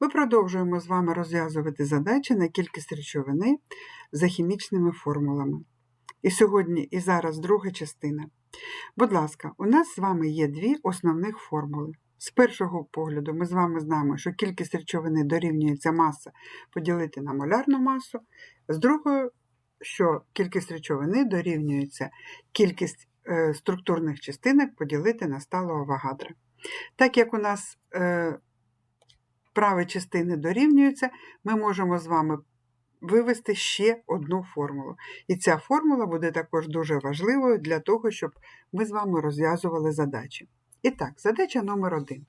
Ми продовжуємо з вами розв'язувати задачі на кількість речовини за хімічними формулами. І сьогодні і зараз друга частина. Будь ласка, у нас з вами є дві основних формули. З першого погляду ми з вами знаємо, що кількість речовини дорівнюється маса поділити на молярну масу, з другої, що кількість речовини дорівнюється кількість е, структурних частинок поділити на сталого Авогадро. Так як у нас е, праві частини дорівнюються, ми можемо з вами вивести ще одну формулу. І ця формула буде також дуже важливою для того, щоб ми з вами розв'язували задачі. І так, задача номер один.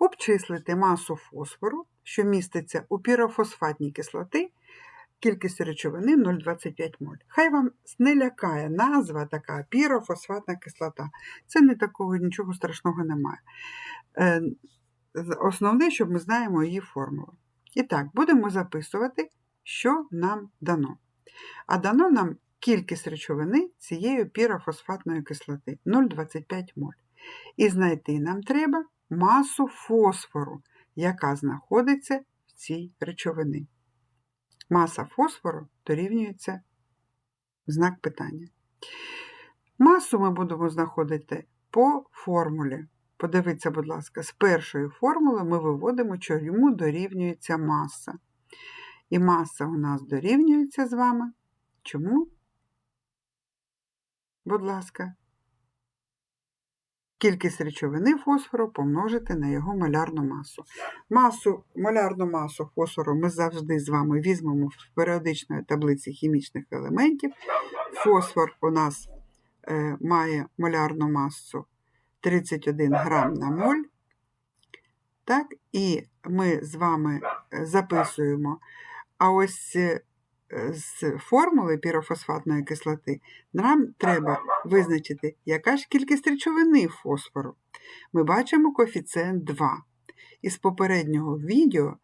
Обчислити масу фосфору, що міститься у пірофосфатній кислоти, кількість речовини 0,25 моль. Хай вам не лякає назва така пірофосфатна кислота. Це не такого нічого страшного немає. Основне, щоб ми знаємо її формулу. І так, будемо записувати, що нам дано. А дано нам кількість речовини цієї пірофосфатної кислоти 0,25 моль. І знайти нам треба масу фосфору, яка знаходиться в цій речовині. Маса фосфору дорівнюється знак питання. Масу ми будемо знаходити по формулі. Подивіться, будь ласка, з першої формули ми виводимо, що йому дорівнюється маса. І маса у нас дорівнюється з вами. Чому? Будь ласка, кількість речовини фосфору помножити на його малярну масу. Масу, Малярну масу фосфору ми завжди з вами візьмемо в періодичної таблиці хімічних елементів. Фосфор у нас е, має малярну масу 31 грам на моль. Так, І ми з вами записуємо. А ось е, з формули пірофосфатної кислоти нам треба визначити, яка ж кількість речовини фосфору. Ми бачимо коефіцієнт 2. Із попереднього відео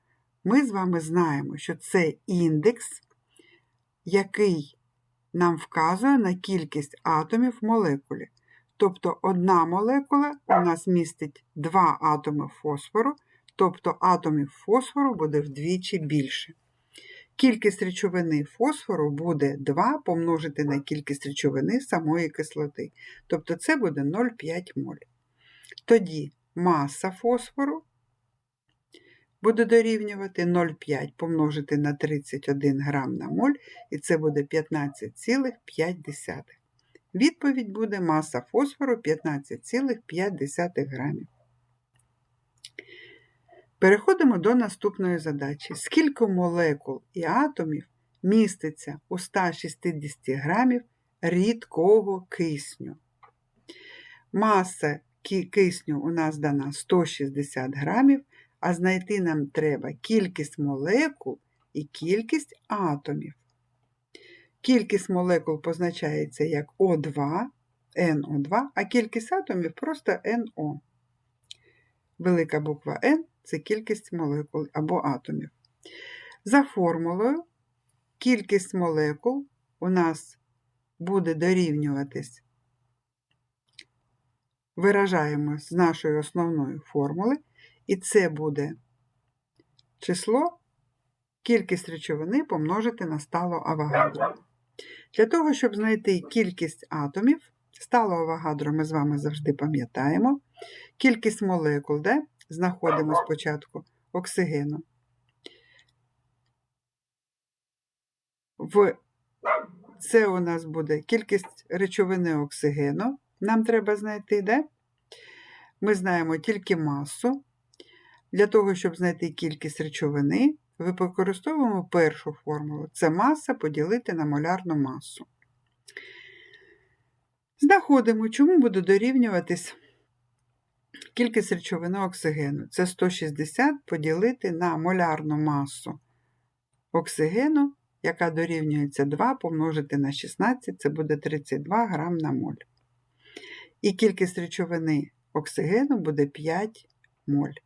ми з вами знаємо, що це індекс, який нам вказує на кількість атомів в молекулі. Тобто одна молекула у нас містить два атоми фосфору, тобто атомів фосфору буде вдвічі більше. Кількість речовини фосфору буде 2 помножити на кількість речовини самої кислоти. Тобто це буде 0,5 моль. Тоді маса фосфору буде дорівнювати 0,5 помножити на 31 грам на моль, і це буде 15,5. Відповідь буде маса фосфору 15,5 грамів. Переходимо до наступної задачі. Скільки молекул і атомів міститься у 160 грамів рідкого кисню? Маса кисню у нас дана 160 грамів, а знайти нам треба кількість молекул і кількість атомів. Кількість молекул позначається як О2, НО2, а кількість атомів просто НО. Велика буква N це кількість молекул або атомів. За формулою, кількість молекул у нас буде дорівнюватись, виражаємо з нашої основної формули, і це буде число, кількість речовини помножити на стало Авогадро. Для того, щоб знайти кількість атомів, стало Авогадро ми з вами завжди пам'ятаємо, кількість молекул, де знаходимо спочатку оксигену. В це у нас буде кількість речовини оксигену. Нам треба знайти, де? Ми знаємо тільки масу. Для того, щоб знайти кількість речовини, використовуємо першу формулу. Це маса поділити на молярну масу. Знаходимо, чому буде дорівнюватись кількість речовини оксигену. Це 160 поділити на молярну масу оксигену, яка дорівнюється 2 помножити на 16, це буде 32 грам на моль. І кількість речовини оксигену буде 5 моль.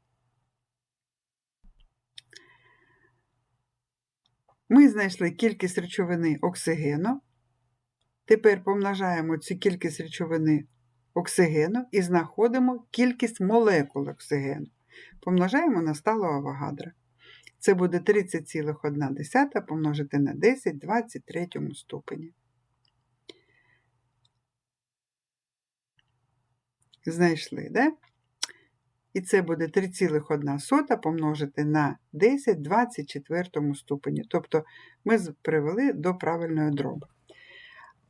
Ми знайшли кількість речовини оксигену. Тепер помножаємо цю кількість речовини оксигену і знаходимо кількість молекул оксигену. помножаємо на сталу Авогадро. Це буде 30,1 помножити на 10 в 23 ступені. Знайшли, да? І це буде 3,1 помножити на 10 в 24 ступені. Тобто ми привели до правильної дроби.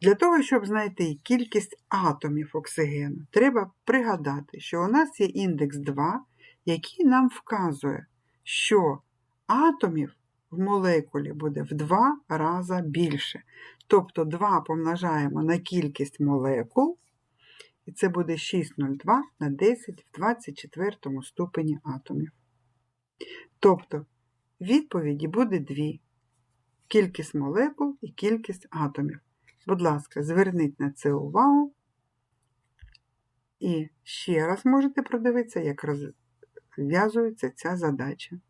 Для того, щоб знайти кількість атомів оксигену, треба пригадати, що у нас є індекс 2, який нам вказує, що атомів в молекулі буде в 2 рази більше. Тобто 2 помножаємо на кількість молекул, і це буде 6,02 на 10 в 24 ступені атомів. Тобто відповіді буде дві: кількість молекул і кількість атомів. Будь ласка, зверніть на це увагу. І ще раз можете продивитися, як розв'язується ця задача.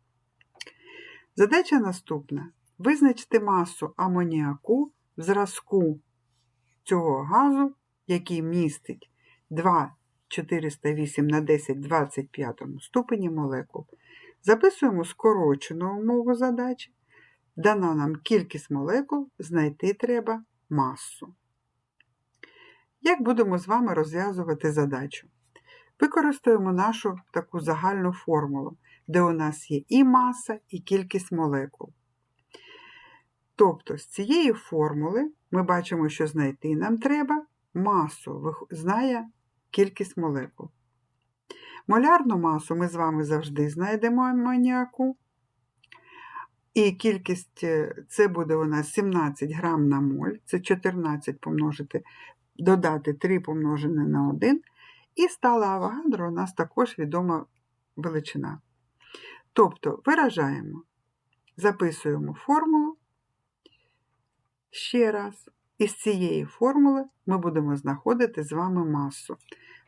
Задача наступна: визначити масу амоніаку в зразку цього газу, який містить 2,408 на 10 в 25 ступені молекул. Записуємо скорочену умову задачі. Дана нам кількість молекул, знайти треба масу. Як будемо з вами розв'язувати задачу? Використаємо нашу таку загальну формулу, де у нас є і маса, і кількість молекул. Тобто, з цієї формули ми бачимо, що знайти нам треба масу, знає кількість молекул. Молярну масу ми з вами завжди знайдемо амоніаку. І кількість е, це буде у нас 17 грам на моль, це 14 помножити, додати 3 помножене на 1. І стала Авогадро у нас також відома величина. Тобто виражаємо, записуємо формулу ще раз. Із цієї формули ми будемо знаходити з вами масу.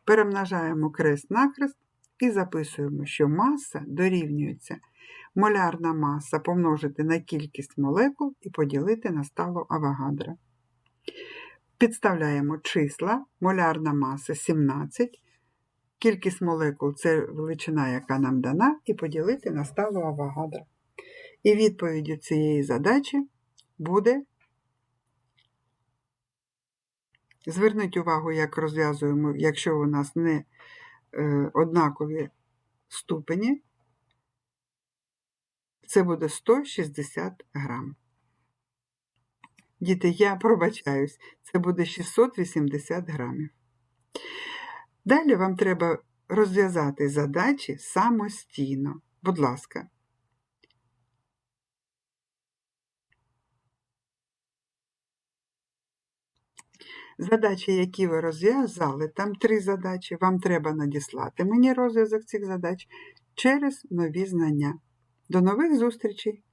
Перемножаємо крест на крест і записуємо, що маса дорівнюється молярна маса помножити на кількість молекул і поділити на сталу Авогадро. Підставляємо числа, молярна маса 17, кількість молекул це величина, яка нам дана, і поділити на сталу Авогадро. І відповіддю цієї задачі буде. Зверніть увагу, як розв'язуємо, якщо у нас не е, однакові ступені, це буде 160 грам. Діти, я пробачаюсь, це буде 680 грамів. Далі вам треба розв'язати задачі самостійно. Будь ласка. Задачі, які ви розв'язали, там три задачі. Вам треба надіслати мені розв'язок цих задач через нові знання. До нових зустрічей!